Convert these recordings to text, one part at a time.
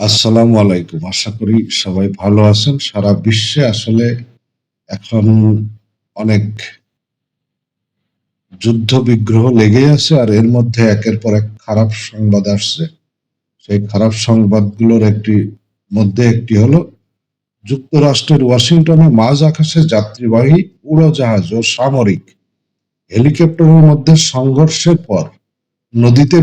আসসালামু আলাইকুম। আশা করি সবাই ভালো আছেন। সারা বিশ্বে আসলে এখন অনেক যুদ্ধ বিগ্রহ লেগে আছে আর এর মধ্যে একের পর এক খারাপ সংবাদ আসছে। সেই খারাপ সংবাদগুলোর একটি মধ্যে একটি হলো, যুক্তরাষ্ট্রের ওয়াশিংটনে মাঝ আকাশে যাত্রীবাহী উড়োজাহাজ ও সামরিক হেলিকপ্টারের মধ্যে সংঘর্ষের পর নদীতে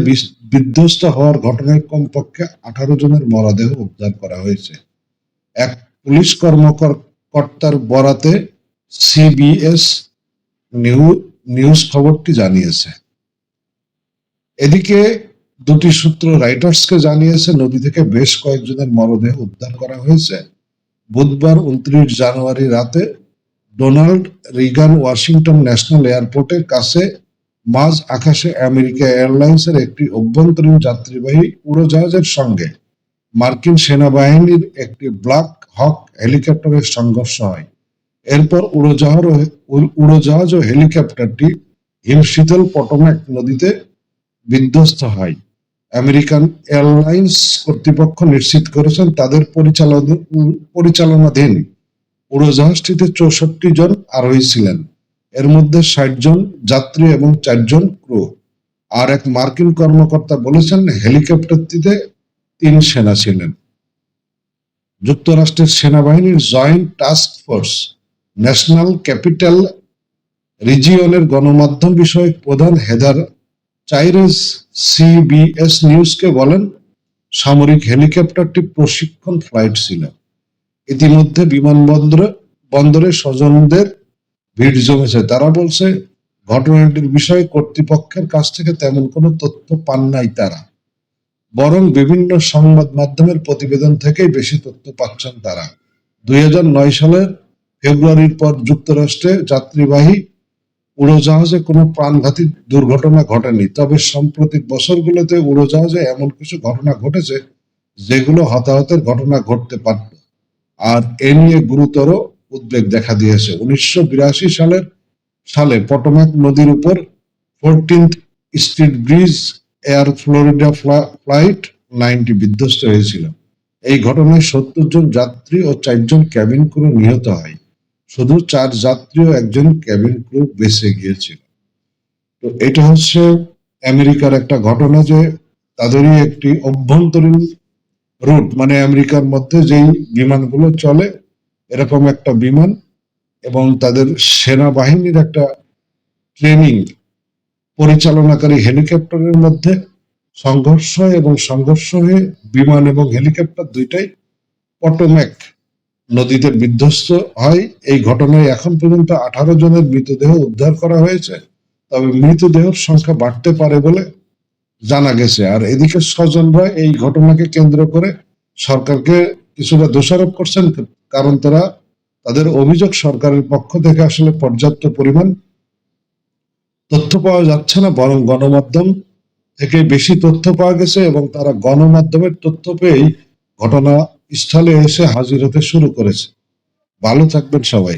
বিধ্বস্ত হওয়ার ঘটনায় কমপক্ষে আঠারো জনের মরদেহ উদ্ধার করা হয়েছে। এক পুলিশ কর্মকর্তার বরাতে সিবিএস নিউজ খবরটি জানিয়েছে। এদিকে দুটি সূত্র রাইটার্সকে জানিয়েছে, নদী থেকে বেশ কয়েকজনের মরদেহ উদ্ধার করা হয়েছে। বুধবার উনত্রিশ জানুয়ারি রাতে ডোনাল্ড রিগান ওয়াশিংটন ন্যাশনাল এয়ারপোর্টের কাছে মাঝ আকাশে আমেরিকা এয়ারলাইন্সের একটি অভ্যন্তরীণ যাত্রীবাহী উড়োজাহাজের সঙ্গে মার্কিন সেনাবাহিনীর একটি ব্ল্যাক হক হেলিকপ্টারের সংঘর্ষ হয়। এরপর উড়োজাহাজ উড়োজাহাজ ও হেলিকপ্টারটি হিমশীতল পটোম্যাক নদীতে বিধ্বস্ত হয়। আমেরিকান এয়ারলাইন্স কর্তৃপক্ষ নিশ্চিত করেছেন তাদের পরিচালনা পরিচালনাধীন উড়োজাহাজটিতে চৌষট্টি জন আরোহী ছিলেন। এর মধ্যে ষাট জন যাত্রী এবং চারজন ক্রু। আর এক মার্কিন কর্মকর্তা বলেছেন হেলিকপ্টারটিতে তিন সেনা ছিলেন। যুক্তরাষ্ট্রের সেনাবাহিনীর joint task force national capital রিজিয়নের গণমাধ্যম বিষয়ক প্রধান হেদার চাইরেস সিবিএস নিউজকে বলেন, সামরিক হেলিকপ্টারটি প্রশিক্ষণ ফ্লাইট ছিল। ইতিমধ্যে বিমানবন্দরে বন্দরে স্বজনদের ভিড় জমেছে। তারা বলছে, ঘটনাটির বিষয়ে কর্তৃপক্ষের কাছ থেকে তেমন কোনো তথ্য পান নাই তারা। বরং বিভিন্ন সংবাদ মাধ্যমের প্রতিবেদন থেকেই বেশি তথ্য পাচ্ছেন তারা। দুই হাজার নয় সালের ফেব্রুয়ারির পর যুক্তরাষ্ট্রে যাত্রীবাহী উড়োজাহাজে কোনো প্রাণঘাতী দুর্ঘটনা ঘটেনি। তবে সাম্প্রতিক বছরগুলোতে উড়োজাহাজে এমন কিছু ঘটনা ঘটেছে, যেগুলো হতাহতের ঘটনা ঘটতে পারত। আর এ নিয়ে গুরুতর উদ্বেগ দেখা দিয়েছে। উনিশশো বিরাশি সালের সালে পটোম্যাক নদীর উপর fourteenth street bridge air Florida flight ninety বিধ্বস্ত হয়েছিল। এই ঘটনায় সত্তর জন যাত্রী ও চারজন ক্যাবিন ক্রু নিহত হয়। শুধু চার যাত্রী ও একজন ক্যাবিন ক্রু বেঁচে গিয়েছিল। তো এটা হচ্ছে আমেরিকার একটা ঘটনা যে তাদেরই একটি অভ্যন্তরীণ রুট মানে আমেরিকার মধ্যে যেই বিমানগুলো চলে এরকম একটা বিমান এবং তাদের সেনাবাহিনীর একটা ট্রেনিং পরিচালনাকারী হেলিকপ্টারের মধ্যে সংঘর্ষ এবং সংঘর্ষ হয়ে বিমান এবং হেলিকপ্টার দুইটাই পটোম্যাক নদীতে বিধ্বস্ত হয়। এই ঘটনায় এখন পর্যন্ত আঠারো জনের মৃতদেহ উদ্ধার করা হয়েছে, তবে মৃতদেহের সংখ্যা বাড়তে পারে বলে জানা গেছে। আর এদিকে স্বজনরা এই ঘটনাকে কেন্দ্র করে সরকারকে কিছুটা দোষারোপ করছেন। কারণ তারা তাদের অভিযোগ সরকারের পক্ষ থেকে আসলে পর্যাপ্ত পরিমাণ তথ্য পাওয়া যাচ্ছে না, বরং গণমাধ্যম থেকে বেশি তথ্য পাওয়া গেছে এবং তারা গণমাধ্যমের তথ্য পেয়েই ঘটনা স্থলে এসে হাজির হতে শুরু করেছে। ভালো থাকবেন সবাই।